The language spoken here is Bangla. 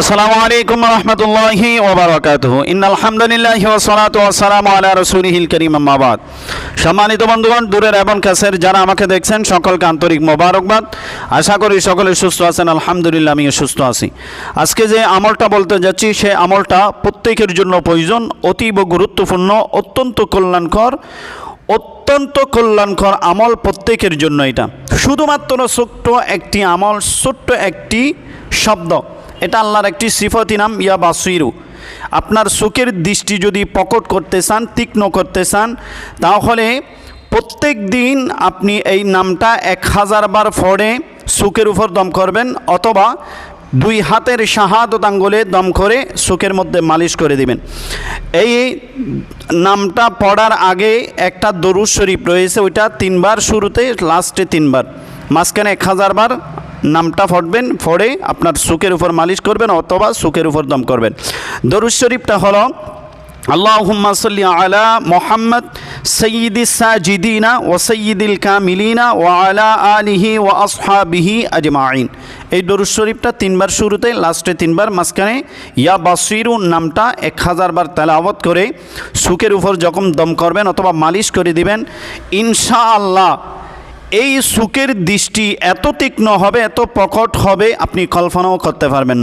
আসসালামু আলাইকুম রহমতুল্লাহি ওবরাকাতুহু ইন্নাল হামদুলিল্লাহি ওয়া সালাতু ওয়া সালামু আলা রাসূলিহিল কারীম, আম্মা বাদ। সম্মানিত বন্ধুগণ, দূরের এবং কাছের যারা আমাকে দেখছেন, সকলকে আন্তরিক মোবারকবাদ। আশা করি সকলে সুস্থ আছেন, আলহামদুলিল্লাহ আমিও সুস্থ আছি। আজকে যে আমলটা বলতে যাচ্ছি, সে আমলটা প্রত্যেকের জন্য প্রয়োজন, অতীব গুরুত্বপূর্ণ, অত্যন্ত কল্যাণকর অত্যন্ত কল্যাণকর আমল প্রত্যেকের জন্য এটা। শুধুমাত্র ছোট্ট একটি আমল, ছোট্ট একটি শব্দ। এটা আল্লাহর একটি সিফতি নাম, ইয়া বাসিরু। আপনার সুখের দৃষ্টি যদি প্রকট করতে চান, তীক্ষ্ণ করতে চান, তাহলে প্রত্যেক দিন আপনি এই নামটা এক হাজার বার ফড়ে চোখের উপর দম করবেন, অথবা দুই হাতের শাহাদত আঙ্গুলে দম করে সুখের মধ্যে মালিশ করে দিবেন। এই নামটা পড়ার আগে একটা দরুদ শরীফ রয়েছে, ওইটা তিনবার শুরুতে, লাস্টে তিনবার। মাঝখানে এক হাজার বার নামটা ফটবেন, ফড়ে আপনার সুখের উপর মালিশ করবেন অথবা সুখের উপর দম করবেন। দরুদ শরীফটা হলো, আল্লাহুম্মা সাল্লি আলা মোহাম্মদ সৈয়দিস সাজিদিনা ও সৈয়দিল কামিলিনা ও আলা আলিহি ও আসহাবিহি আজমাইন এই দরুদ শরীফটা তিনবার শুরুতে, লাস্টে তিনবার, মাঝখানে ইয়া বাসিরু নামটা এক হাজার বার তেলাওয়াত করে সুখের উপর যখন দম করবেন অথবা মালিশ করে দিবেন, ইনশাআল্লাহ এই সুখের দৃষ্টি এত তীক্ষ্ণ হবে এত প্রকট হবে আপনি কল্পনাও করতে পারবেন না।